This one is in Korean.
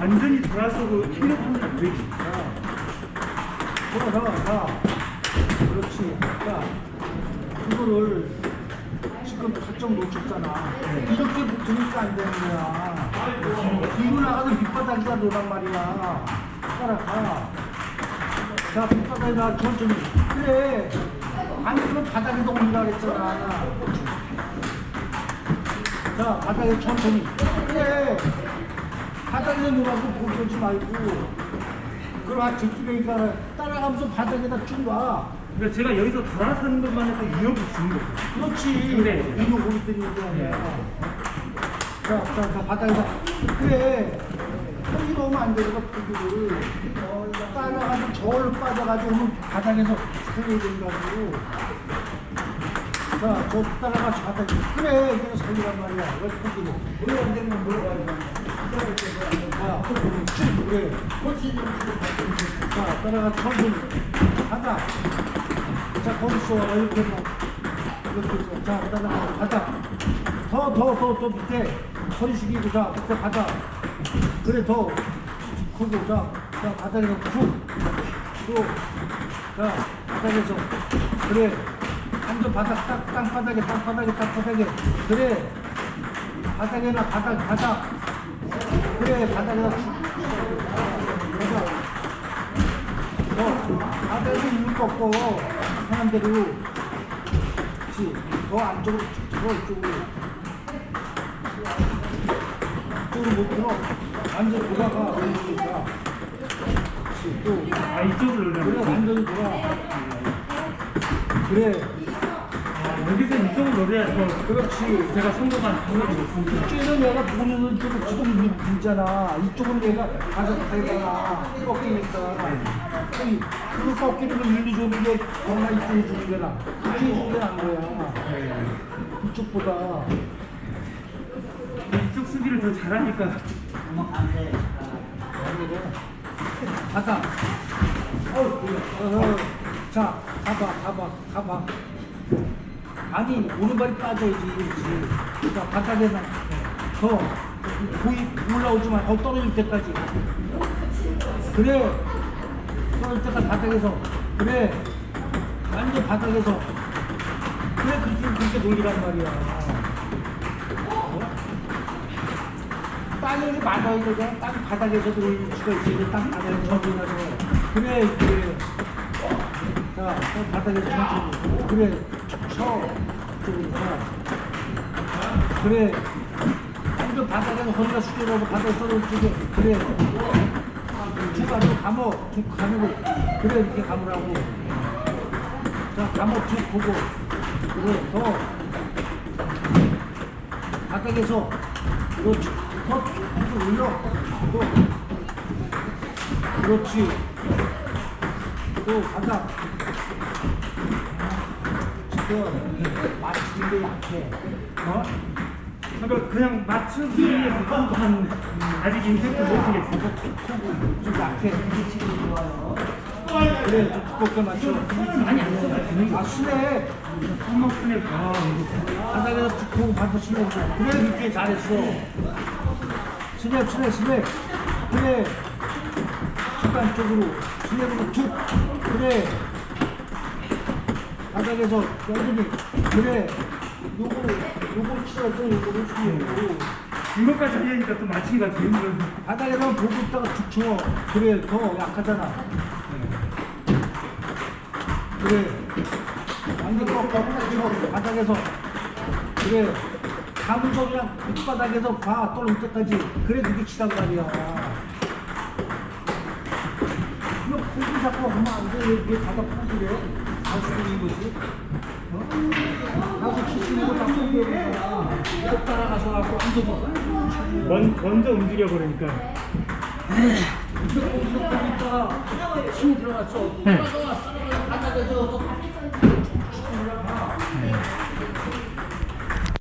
완전히 돌아서고 힘력하면 안 되지. 자, 돌아서, 자. 그렇지. 자, 이거를 지금 살짝 놓쳤잖아. 이렇게 붙으니까 안 되는 거야. 뒤로 나가서 밑바닥이다 놓란 말이야. 따라가. 자, 밑바닥에다 천천히. 그래. 아니, 그럼 바닥에서 올리라 그랬잖아. 자, 바닥에 천천히. 그래. 바닥에 놓으라고 보지 말고. 그럼 제끼니까 따라가면서 바닥에다 쭉 와. 그러니까 제가 여기서 돌아서는 것만 해도 위협을 주는 거예요. 그렇지. 네. 이거 고리 때리는 게 아니야. 자, 자, 자, 바닥에다. 그래. 포기 넣으면 안 되거든, 포기를. 따라가서 저를 빠져가지고 오면 바닥에서 살려야 된다고. 자, 저 따라가 저 바닥에. 그래, 이거 살리란 말이야. 왜 포기를. 물안 되면 물어가지고. 자, 쭉, 그래. 자, 따라가 천천히. 가자. 자, 거기서 이렇게 막. 이렇게 해서. 자, 따라가. 가자. 더, 더, 더, 더 밑에. 허리 숙이고, 자, 밑에 가자. 그래, 더. 크고, 자, 자, 바닥에서 푹. 또. 자, 바닥에서. 그래. 완전 바닥, 땅, 땅바닥에, 땅바닥에, 땅바닥에. 그래. 바닥에나 바닥, 바닥. 그래. 가자. 더 바닥에서 일로 꺾고 편한 대로 그렇지 더 안쪽으로 더 이쪽으로 이쪽으로 못 들어 완전 돌아가 그러니까 또 아, 이쪽으로 그래 노려요. 완전히 돌아 그래 아, 여기서 이쪽으로 노려야 더 그렇지 제가 성공한 확률이 높습니다. 이쪽에는 얘가 보는 쪽으로 지금 미- 밀잖아 이쪽은 얘가 가서 가다가 꺾이니까 이- 그거 꺾이는 걸 일리 주는 게 정말 이쪽에 주는 게 나. 이쪽에 주는 게 나은 거야. 이쪽보다. 수비를 더 잘하니까 가자. 어, 자, 가봐, 가봐, 가봐. 아니, 오른발이 빠져야지, 그렇지. 자, 바닥에다 더, 보이, 올라오지 마. 더 떨어질 때까지. 그래. 떨어질 때까지 바닥에서. 그래. 완전 바닥에서. 그래, 그렇게, 그렇게 놀리란 말이야. 땅이 맞아야 되잖아. 땅 바닥에서도 수가 있어야 땅 바닥에서 전진하서. 그래, 그래. 자, 땅 바닥에서 천천히. 그래, 쳐. 그래. 완전 바닥에서 허리가 숙여가고 바닥에 떨어지게. 그래. 중간으로 감어. 쭉 감고. 그래, 이렇게 감으라고. 자, 감어 쭉 보고. 그래, 더. 바닥에서 쭉 올려 또 그렇지. 또 가자 지금 맞추는데 약해 어? 그러니까 그냥 맞추기에 부족한 아직 임팩트 못 주겠어요. 좀 약해. 그래 좀 두껍게 맞춰. 아니, 안 되는 아 거. 순해. 한번 아, 이거. 바닥에서 툭 보고 반대 순해 그래 이렇게 잘했어 스냅 스냅 스냅 그래 중간 쪽으로 스냅으로 툭 그래 바닥에서 완전히 그래 요거를 요거를 치워서 요거를 치고 이것까지 하려니까 또 맞추기가 되는 거예요. 바닥에서 보고 있다가 툭 쳐. 그래 더 약하잖아 그래 완전 꺾어 쳐 바닥에서 그래 가면서 그냥 밑바닥에서 봐 떨어질 때까지. 그래 그게 치단 말이야. 이거 포기 잡고 하면 안돼 이게 바닥 포기래 할 수도 있는 거지? 어? 나도 치시는 거다 포기해 따라가서 완전 뭐 먼, 먼저 움직여 버리니까. 이거 보니까 힘이 들어갔어. 들어가서 왔어. 바닥에서